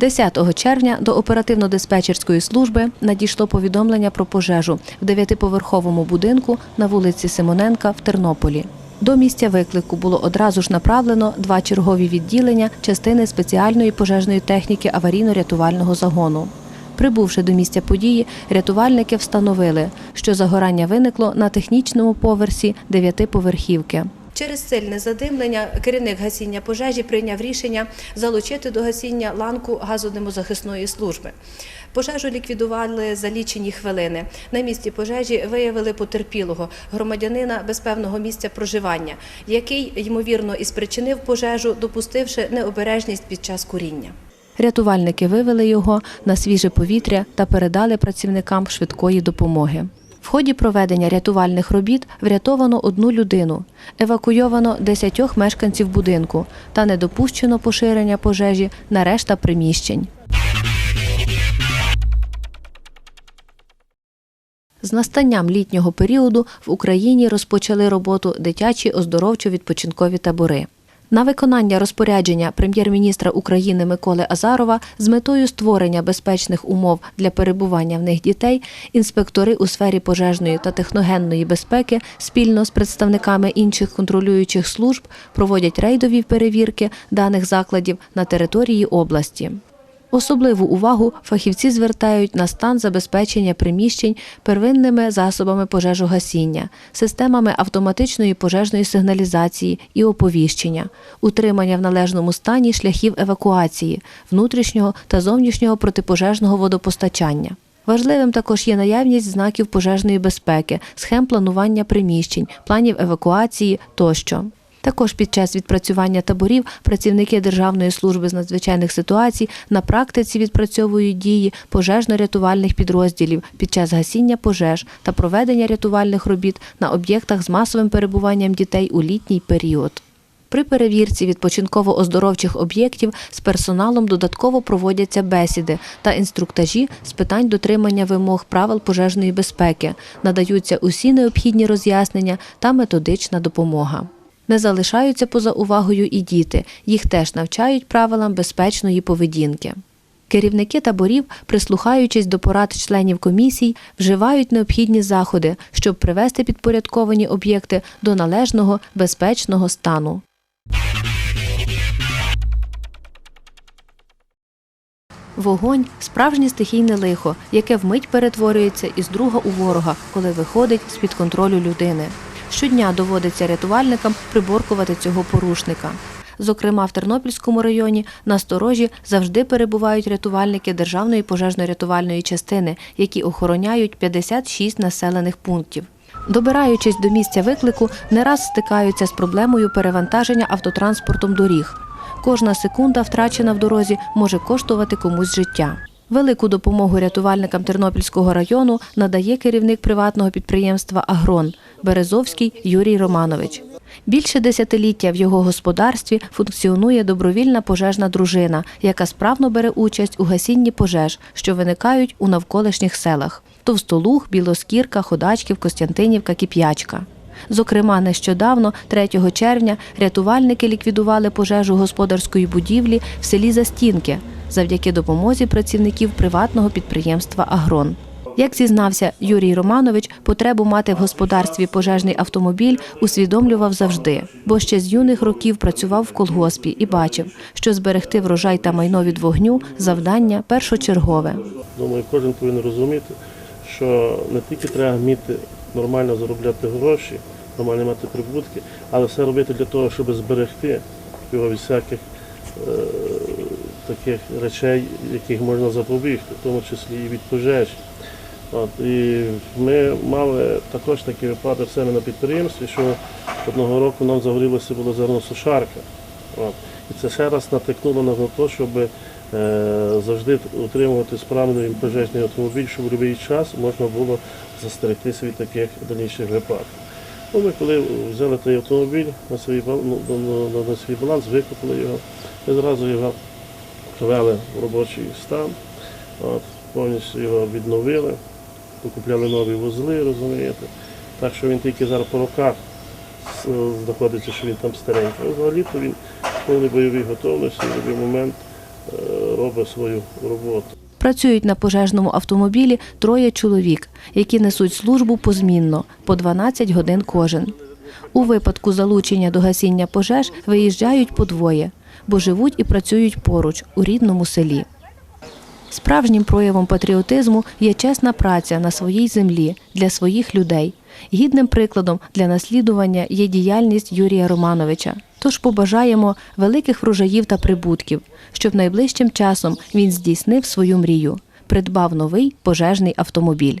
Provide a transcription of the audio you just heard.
10 червня до оперативно-диспетчерської служби надійшло повідомлення про пожежу в дев'ятиповерховому будинку на вулиці Симоненка в Тернополі. До місця виклику було одразу ж направлено два чергові відділення частини спеціальної пожежної техніки аварійно-рятувального загону. Прибувши до місця події, рятувальники встановили, що загорання виникло на технічному поверсі дев'ятиповерхівки. Через сильне задимлення керівник гасіння пожежі прийняв рішення залучити до гасіння ланку газодимозахисної служби. Пожежу ліквідували за лічені хвилини. На місці пожежі виявили потерпілого громадянина без певного місця проживання, який ймовірно і спричинив пожежу, допустивши необережність під час куріння. Рятувальники вивели його на свіже повітря та передали працівникам швидкої допомоги. В ході проведення рятувальних робіт врятовано одну людину, евакуйовано десятьох мешканців будинку та не допущено поширення пожежі на решта приміщень. З настанням літнього періоду в Україні розпочали роботу дитячі оздоровчо-відпочинкові табори. На виконання розпорядження прем'єр-міністра України Миколи Азарова з метою створення безпечних умов для перебування в них дітей інспектори у сфері пожежної та техногенної безпеки спільно з представниками інших контролюючих служб проводять рейдові перевірки даних закладів на території області. Особливу увагу фахівці звертають на стан забезпечення приміщень первинними засобами пожежогасіння, системами автоматичної пожежної сигналізації і оповіщення, утримання в належному стані шляхів евакуації, внутрішнього та зовнішнього протипожежного водопостачання. Важливим також є наявність знаків пожежної безпеки, схем планування приміщень, планів евакуації тощо. Також під час відпрацювання таборів працівники Державної служби з надзвичайних ситуацій на практиці відпрацьовують дії пожежно-рятувальних підрозділів під час гасіння пожеж та проведення рятувальних робіт на об'єктах з масовим перебуванням дітей у літній період. При перевірці відпочинково-оздоровчих об'єктів з персоналом додатково проводяться бесіди та інструктажі з питань дотримання вимог правил пожежної безпеки, надаються усі необхідні роз'яснення та методична допомога. Не залишаються поза увагою і діти. Їх теж навчають правилам безпечної поведінки. Керівники таборів, прислухаючись до порад членів комісій, вживають необхідні заходи, щоб привести підпорядковані об'єкти до належного безпечного стану. Вогонь справжнє стихійне лихо, яке вмить перетворюється із друга у ворога, коли виходить з під контролю людини. Щодня доводиться рятувальникам приборкувати цього порушника. Зокрема, в Тернопільському районі на сторожі завжди перебувають рятувальники Державної пожежно-рятувальної частини, які охороняють 56 населених пунктів. Добираючись до місця виклику, не раз стикаються з проблемою перевантаження автотранспортом доріг. Кожна секунда, втрачена в дорозі, може коштувати комусь життя. Велику допомогу рятувальникам Тернопільського району надає керівник приватного підприємства Агрон Березовський Юрій Романович. Більше десятиліття в його господарстві функціонує добровільна пожежна дружина, яка справно бере участь у гасінні пожеж, що виникають у навколишніх селах: Товстолуг, Білоскірка, Ходачків, Костянтинівка, Кіп'ячка. Зокрема, нещодавно, 3 червня, рятувальники ліквідували пожежу господарської будівлі в селі Застінки завдяки допомозі працівників приватного підприємства Агрон. Як зізнався Юрій Романович, потребу мати в господарстві пожежний автомобіль усвідомлював завжди, бо ще з юних років працював в колгоспі і бачив, що зберегти врожай та майно від вогню завдання першочергове. Думаю, кожен повинен розуміти, що не тільки треба вміти нормально заробляти гроші, нормально мати прибутки, але все робити для того, щоб зберегти його від всяких е, таких речей, яких можна запобігти, в тому числі і від пожежі. От, і ми мали також такий випадок себе на підприємстві, що одного року нам загорілося було зерносушарка. От. І це ще раз натикнуло на те, щоб е, завжди утримувати справний пожежний автомобіль, щоб в будь-який час можна було застерегтися від таких дальніших випадків. Ну, ми коли взяли той автомобіль на свій, ну, на, на, на свій баланс, викупили його, ми зразу його привели в робочий стан, от, повністю його відновили, покупляли нові вузли, розумієте. Так що він тільки зараз по руках знаходиться, що він там старенький. Взагалі-то він в повній бойовій готовності в будь-який момент е, робить свою роботу. Працюють на пожежному автомобілі троє чоловік, які несуть службу позмінно по 12 годин кожен. У випадку залучення до гасіння пожеж виїжджають по двоє, бо живуть і працюють поруч у рідному селі. Справжнім проявом патріотизму є чесна праця на своїй землі для своїх людей. Гідним прикладом для наслідування є діяльність Юрія Романовича. Тож побажаємо великих врожаїв та прибутків, щоб найближчим часом він здійснив свою мрію, придбав новий пожежний автомобіль.